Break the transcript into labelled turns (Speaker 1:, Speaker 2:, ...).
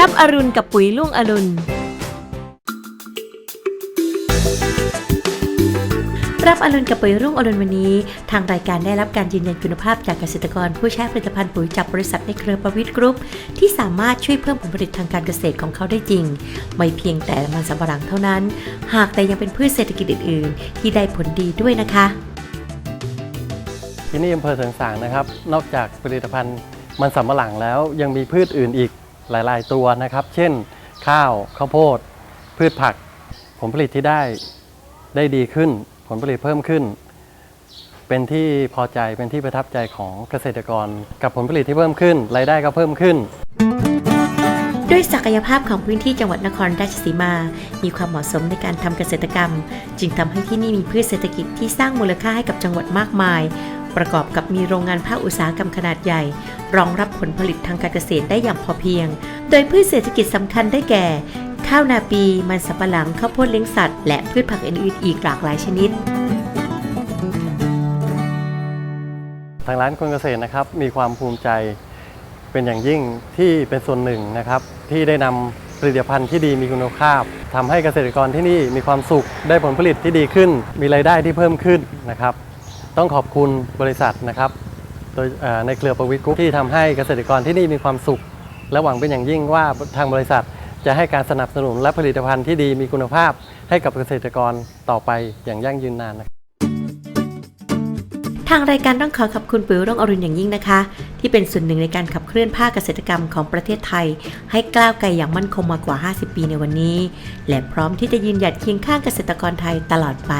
Speaker 1: รับอรุณกับปุ๋ยลุงอรุณ รับอรุณกับปุ๋ยรุ่งอรุณวันนี้ ทางรายการได้รับการยืนยันคุณภาพจากเกษตรกรผู้ใช้ผลิตภัณฑ์ปุ๋ยจากบริษัทในเครือประวิทย์กรุ๊ป ที่สามารถช่วยเพิ่มผลผลิตทางการเกษตรของเขาได้จริง ไม่เพียงแต่มันสำปะหลังเท่านั้น หากแต่ยังเป็นพืชเศรษฐกิจอื่น ๆ ที่ได้ผลดีด้วยนะคะ
Speaker 2: ที่นี่อำเภอเสริงสางนะครับ นอกจากผลิตภัณฑ์มันสำปะหลังแล้วยังมีพืชอื่นอีก หลายๆ ตัวนะครับ เช่น ข้าวข้าวโพด พืชผัก ผลผลิตที่ได้ได้ดีขึ้น ผลผลิตเพิ่มขึ้น เป็นที่พอใจเป็นที่ประทับใจของเกษตรกร กับผลผลิตที่เพิ่มขึ้นรายได้ก็เพิ่มขึ้น
Speaker 1: ด้วยศักยภาพของพื้นที่จังหวัดนครราชสีมา มีความเหมาะสมในการทำเกษตรกรรม จึงทำให้ที่นี่มีพืชเศรษฐกิจที่สร้างมูลค่าให้กับจังหวัดมากมาย ประกอบกับมีโรงงานภาคอุตสาหกรรมขนาดใหญ่ รองรับผลผลิตทางการเกษตรได้อย่างพอเพียง โดยพืชเศรษฐกิจสำคัญได้แก่ ข้าวนาปี มันสำปะหลัง ข้าวโพดเลี้ยงสัตว์ และพืชผักอื่นๆอีกหลากหลายชนิด
Speaker 2: ทางร้านคนเกษตรนะครับมีความภูมิใจเป็นอย่างยิ่งที่เป็นส่วนหนึ่งนะครับ ที่ได้นำผลิตภัณฑ์ที่ดีมีคุณภาพทำให้เกษตรกรที่นี่มีความสุขได้ผลผลิตที่ดีขึ้น มีรายได้ที่เพิ่มขึ้นนะครับ ต้องขอบคุณบริษัทนะครับโดยในเครือประวิทย์กรุ๊ปที่ทำให้เกษตรกรที่นี่มีความสุข และหวังเป็นอย่างยิ่งว่าทางบริษัทจะให้การสนับสนุนและผลิตภัณฑ์ที่ดีมีคุณภาพให้กับเกษตรกรต่อไปอย่างยั่งยืนนานนะครับ
Speaker 1: ทางรายการต้องขอขอบคุณปุ๋ยร่องอรุณอย่างยิ่งนะคะ ที่เป็นส่วนหนึ่งในการขับเคลื่อนภาคเกษตรกรรมของประเทศไทย ให้ก้าวไกลอย่างมั่นคงมากว่า 50 ปีในวันนี้ และพร้อมที่จะยืนหยัดเคียงข้างเกษตรกรไทยตลอดไป